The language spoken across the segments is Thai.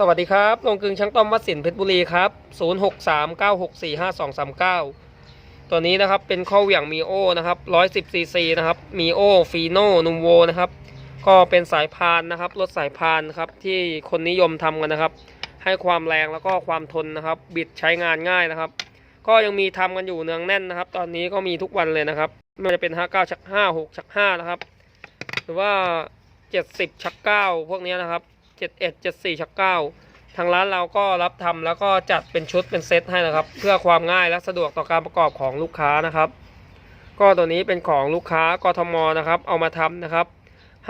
สวัสดีครับลงกึงช่างต้อมวัดสินเพชรบุรีครับ 0639645239 ตัวนี้นะครับเป็นข้อเหวี่ยงมีโอนะครับ110ซีซีนะครับมีโอฟีโนนูโวนะครับ ก็เป็นสายพานนะครับ รถสายพานครับที่คนนิยมทำกันนะครับ ให้ความแรงแล้วก็ความทนนะครับ บิดใช้งานง่ายนะครับ ก็ยังมีทำกันอยู่เนืองแน่นนะครับ ตอนนี้ก็มีทุกวันเลยนะครับ ไม่ว่าจะเป็น 59ชัก5 6ชัก5นะครับ หรือว่า 70ชัก9พวกนี้นะครับ 71 74ชัก9ทางร้านเราก็รับทำแล้วก็จัดเป็นชุดเป็นเซตให้นะครับ เพื่อความง่ายและสะดวกต่อการประกอบของลูกค้านะครับ ก็ตัวนี้เป็นของลูกค้ากทมนะครับ เอามาทำนะครับ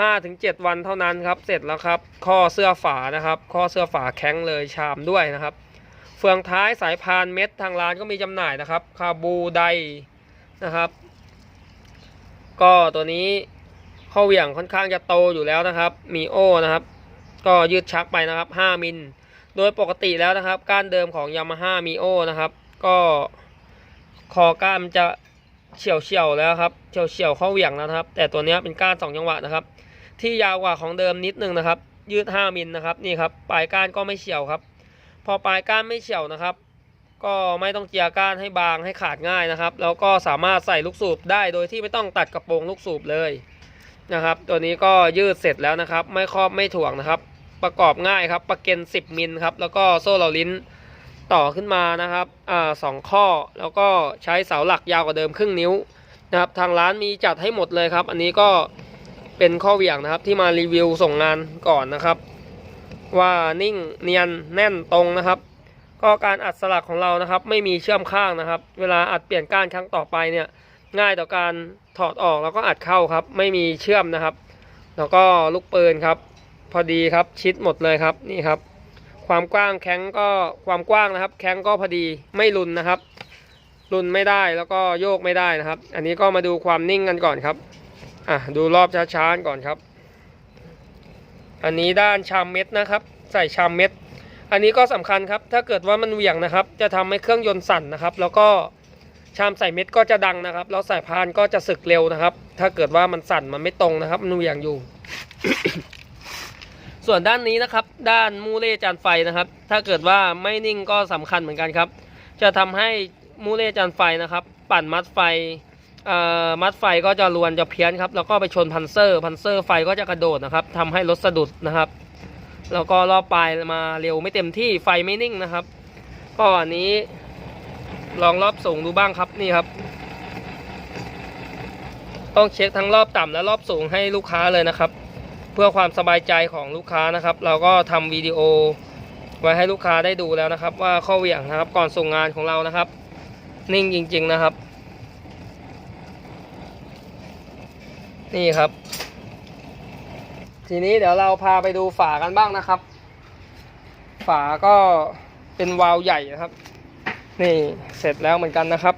5-7 วันเท่านั้นครับเสร็จแล้วครับ ข้อเสื้อฝานะครับ ข้อเสื้อฝาแข็งเลยชามด้วยนะครับเฟืองท้ายสายพานเม็ดทางร้านก็มีจำหน่ายนะครับคาบูไดนะครับ ก็ตัวนี้ข้อเหวี่ยงค่อนข้างจะโตอยู่แล้วนะครับ มีโอนะครับ ก็ยืดชักไปนะครับ 5 มิล โดยปกติแล้วนะครับ ก้านเดิมของ Yamaha m i o นะครับ ก็คอก้านมันจะเฉียวเฉียวแล้วครับเฉียวเฉียวเข้าเหวี่ยงแล้วนะครับ แต่ตัวนี้เป็นก้าน2จังหวะนะครับ ที่ยาวกว่าของเดิมนิดนึงนะครับ ยืด 5 มิลนะครับนี่ครับปลายก้านก็ไม่เฉียวครับ พอปลายก้านไม่เฉียวนะครับ ก็ไม่ต้องเจียก้านให้บางให้ขาดง่ายนะครับ แล้วก็สามารถใส่ลูกสูบได้โดยที่ไม่ต้องตัดกระโปรงลูกสูบเลยนะครับ ตัวนี้ก็ยืดเสร็จแล้วนะครับ ไม่ครอบไม่ถ่วงนะครับ ประกอบง่ายครับประเก็น10 มิลครับ แล้วก็โซ่เหล่าลิ้นต่อขึ้นมานะครับอ่าสองข้อแล้วก็ใช้เสาหลักยาวกว่าเดิมครึ่งนิ้วนะครับ ทางร้านมีจัดให้หมดเลยครับ อันนี้ก็เป็นข้อเหวี่ยงนะครับ ที่มารีวิวส่งงานก่อนนะครับ ว่านิ่งเนียนแน่นตรงนะครับ ก็การอัดสลักของเรานะครับ ไม่มีเชื่อมข้างนะครับ เวลาอัดเปลี่ยนก้านครั้งต่อไปเนี่ยง่ายต่อการถอดออกแล้วก็อัดเข้าครับ ไม่มีเชื่อมนะครับ แล้วก็ลูกปืนครับ อดีครับ ชิดหมดเลยครับนี่ครับ ความกว้างแข้งก็ความกว้างนะครับ แข้งก็พอดีไม่รุนนะครับ รุนไม่ได้แล้วก็โยกไม่ได้นะครับ อันนี้ก็มาดูความนิ่งกันก่อนครับอะดูรอบช้าๆก่อนครับ อันนี้ด้านชามเม็ดนะครับ ใส่ชามเม็ด อันนี้ก็สำคัญครับ ถ้าเกิดว่ามันเหวี่ยงนะครับ จะทำให้เครื่องยนต์สั่นนะครับ แล้วก็ชามใส่เม็ดก็จะดังนะครับแล้วสายพานก็จะสึกเร็วนะครับ ถ้าเกิดว่ามันสั่นมันไม่ตรงนะครับมันเหวี่ยงอยู่ ส่วนด้านนี้นะครับ ด้านมูเล่จานไฟนะครับ ถ้าเกิดว่าไม่นิ่งก็สำคัญเหมือนกันครับ จะทำให้มูเล่จานไฟนะครับ ปั่นมัดไฟมัดไฟก็จะรวนจะเพี้ยนครับ แล้วก็ไปชนพันเซอร์พันเซอร์ไฟก็จะกระโดดนะครับทำให้รถสะดุดนะครับ แล้วก็รอบปลายมาเร็วไม่เต็มที่ไฟไม่นิ่งนะครับ ก็อันนี้ลองรอบสูงดูบ้างครับนี่ครับต้องเช็คทั้งรอบต่ำและรอบสูงให้ลูกค้าเลยนะครับ เพื่อความสบายใจของลูกค้านะครับ เราก็ทำวิดีโอไว้ให้ลูกค้าได้ดูแล้วนะครับ ว่าข้อเหวี่ยงนะครับ ก่อนส่งงานของเรานะครับ นิ่งจริง ๆนะครับ นี่ครับ ทีนี้เดี๋ยวเราพาไปดูฝากันบ้างนะครับ ฝาก็เป็นวาล์วใหญ่นะครับ นี่เสร็จแล้วเหมือนกันนะครับ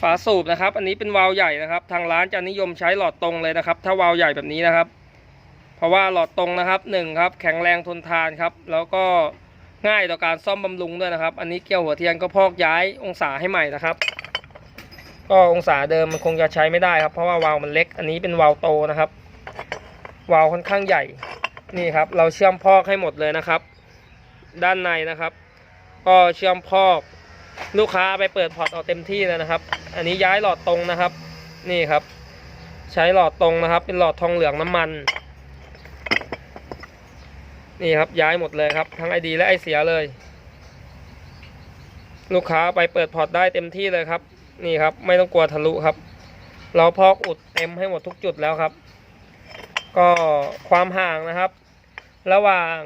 ฝาสูบนะครับ อันนี้เป็นวาล์วใหญ่นะครับ ทางร้านจะนิยมใช้หลอดตรงเลยนะครับ ถ้าวาล์วใหญ่แบบนี้นะครับ เพราะว่าหลอดตรงนะครับหนึ่งครับ แข็งแรงทนทานครับ แล้วก็ง่ายต่อการซ่อมบำรุงด้วยนะครับ อันนี้เกลียวหัวเทียนก็พอกย้ายองศาให้ใหม่นะครับ ก็องศาเดิมมันคงจะใช้ไม่ได้ครับ เพราะว่าวาล์วมันเล็ก อันนี้เป็นวาล์วโตนะครับ วาล์วค่อนข้างใหญ่ นี่ครับ เราเชื่อมพอกให้หมดเลยนะครับ ด้านในนะครับ ก็เชื่อมพอก ลูกค้าไปเปิดพอร์ตเอาเต็มที่เลยนะครับ อันนี้ย้ายหลอดตรงนะครับ นี่ครับ ใช้หลอดตรงนะครับ เป็นหลอดทองเหลืองน้ำมัน นี่ครับย้ายหมดเลยครับ ทั้งไอดีและไอเสียเลย ลูกค้าไปเปิดพอร์ตได้เต็มที่เลยครับ นี่ครับ ไม่ต้องกลัวทะลุครับ เราพอกอุดเต็มให้หมดทุกจุดแล้วครับ ก็ความห่างนะครับ ระหว่าง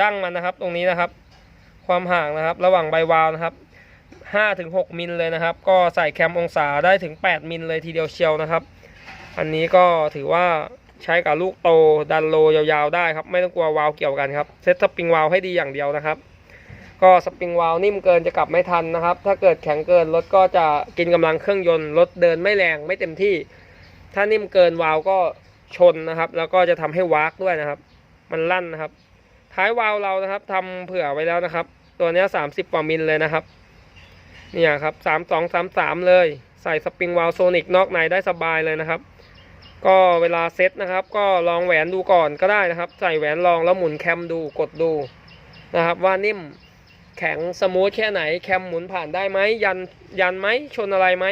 ดั้งมันนะครับ ตรงนี้นะครับ ความห่างนะครับ ระหว่างใบวาล์วนะครับ5ถึง6มิลเลยนะครับ ก็ใส่แคมองศาได้ถึง 8 มิลเลยทีเดียวเชียวนะครับ อันนี้ก็ถือว่าใช้กับลูกโตดันโลยาวๆได้ครับ ไม่ต้องกลัววาล์วเกี่ยวกันครับเซตสปริงวาล์วให้ดีอย่างเดียวนะครับ ก็สปริงวาล์วนิ่มเกินจะกลับไม่ทันนะครับ ถ้าเกิดแข็งเกินรถก็จะกินกำลังเครื่องยนต์รถเดินไม่แรงไม่เต็มที่ ถ้านิ่มเกินวาล์วก็ชนนะครับ แล้วก็จะทำให้วากด้วยนะครับ มันลั่นนะครับ ท้ายวาล์วเรานะครับทำเผื่อไว้แล้วนะครับ ตัวนี้สามสิบกว่ามิลเลยนะครับ เนี่ยครับสามสองสามสามเลย ใส่สปริงวาล์วโซนิกนอกในได้สบายเลยนะครับ ก็เวลาเซ็ตนะครับ ก็ลองแหวนดูก่อนก็ได้นะครับ ใส่แหวนลองแล้วหมุนแคมดูกดดูนะครับ ว่านิ่มแข็งสมูทแค่ไหนแคมหมุนผ่านได้ไหมยันยันไหมชนอะไรไหม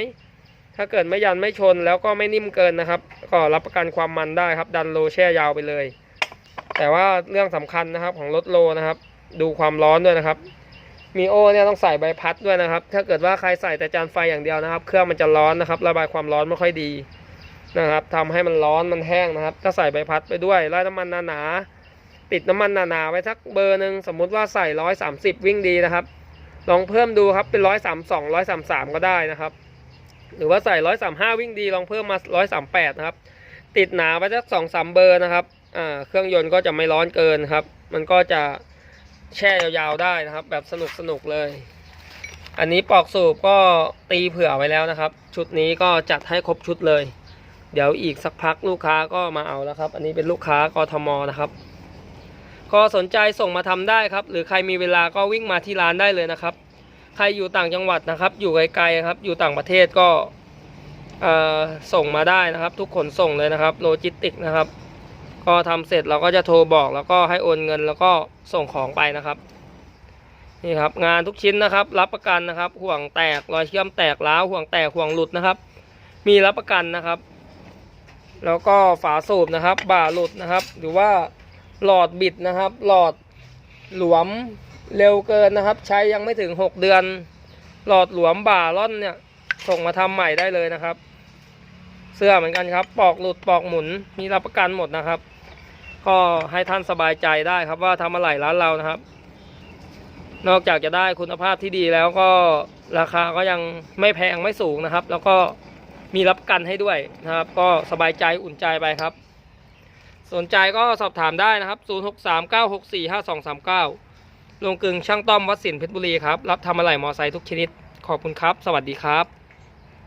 ถ้าเกิดไม่ยันไม่ชนแล้วก็ไม่นิ่มเกินนะครับ ก็รับประกันความมันได้ครับ ดันโลแช่ยาวไปเลย แต่ว่าเรื่องสำคัญนะครับของรถโลนะครับ ดูความร้อนด้วยนะครับ มีโอเนี่ยต้องใส่ใบพัดด้วยนะครับ ถ้าเกิดว่าใครใส่แต่จานไฟอย่างเดียวนะครับ เครื่องมันจะร้อนนะครับ ระบายความร้อนไม่ค่อยดีนะครับทำให้มันร้อนมันแห้งนะครับถ้าใส่ใบพัดไปด้วยไล่น้ำมันหนาๆติดน้ำมันหนาๆไว้สักเบอร์หนึ่งสมมุติว่าใส่ร้อยสามสิบวิ่งดีนะครับ ลองเพิ่มดูครับเป็นร้อยสามสองร้อยสามสามก็ได้นะครับหรือว่าใส่ร้อยสามห้าวิ่งดีลองเพิ่มมาร้อยสามแปดนะครับ ติดหนาไปสักสองสามเบอร์นะครับ เครื่องยนต์ก็จะไม่ร้อนเกินครับ มันก็จะแช่ยาวๆได้นะครับ แบบสนุกสนุกๆเลย อันนี้ปอกสูบก็ตีเผื่อไว้แล้วนะครับ ชุดนี้ก็จัดให้ครบชุดเลย เดี๋ยวอีกสักพักลูกค้าก็มาเอาแล้วครับ อันนี้เป็นลูกค้ากทมนะครับก็สนใจส่งมาทำได้ครับ หรือใครมีเวลาก็วิ่งมาที่ร้านได้เลยนะครับ ใครอยู่ต่างจังหวัดนะครับ อยู่ไกลๆครับ อยู่ต่างประเทศก็ส่งมาได้นะครับ ทุกขนส่งเลยนะครับ โลจิสติกนะครับ ก็ทำเสร็จเราก็จะโทรบอกแล้วก็ให้โอนเงินแล้วก็ส่งของไปนะครับ นี่ครับ งานทุกชิ้นนะครับ รับประกันนะครับ ห่วงแตกรอยเชื่อมแตกร้าวห่วงแตกห่วงหลุดนะครับ มีรับประกันนะครับ แล้วก็ฝาสูบนะครับ บ่าหลุดนะครับ หรือว่าหลอดบิดนะครับ หลอดหลวมเร็วเกินนะครับ ใช้ยังไม่ถึง 6 เดือน หลอดหลวมบ่าล่อนเนี่ย ส่งมาทำใหม่ได้เลยนะครับ เสื้อเหมือนกันครับ ปอกหลุดปอกหมุนมีรับประกันหมดนะครับ ก็ให้ท่านสบายใจได้ครับว่าทำอะไรร้านเรานะครับ นอกจากจะได้คุณภาพที่ดีแล้วก็ราคาก็ยังไม่แพงไม่สูงนะครับ แล้วก็มีรับประกันให้ด้วยนะครับ ก็สบายใจอุ่นใจไปครับ สนใจก็สอบถามได้นะครับ 0639645239 ลงกึงช่างต้อมวัดสินเพชรบุรีครับ รับทำอะไหล่มอไซค์ทุกชนิด ขอบคุณครับ สวัสดีครับ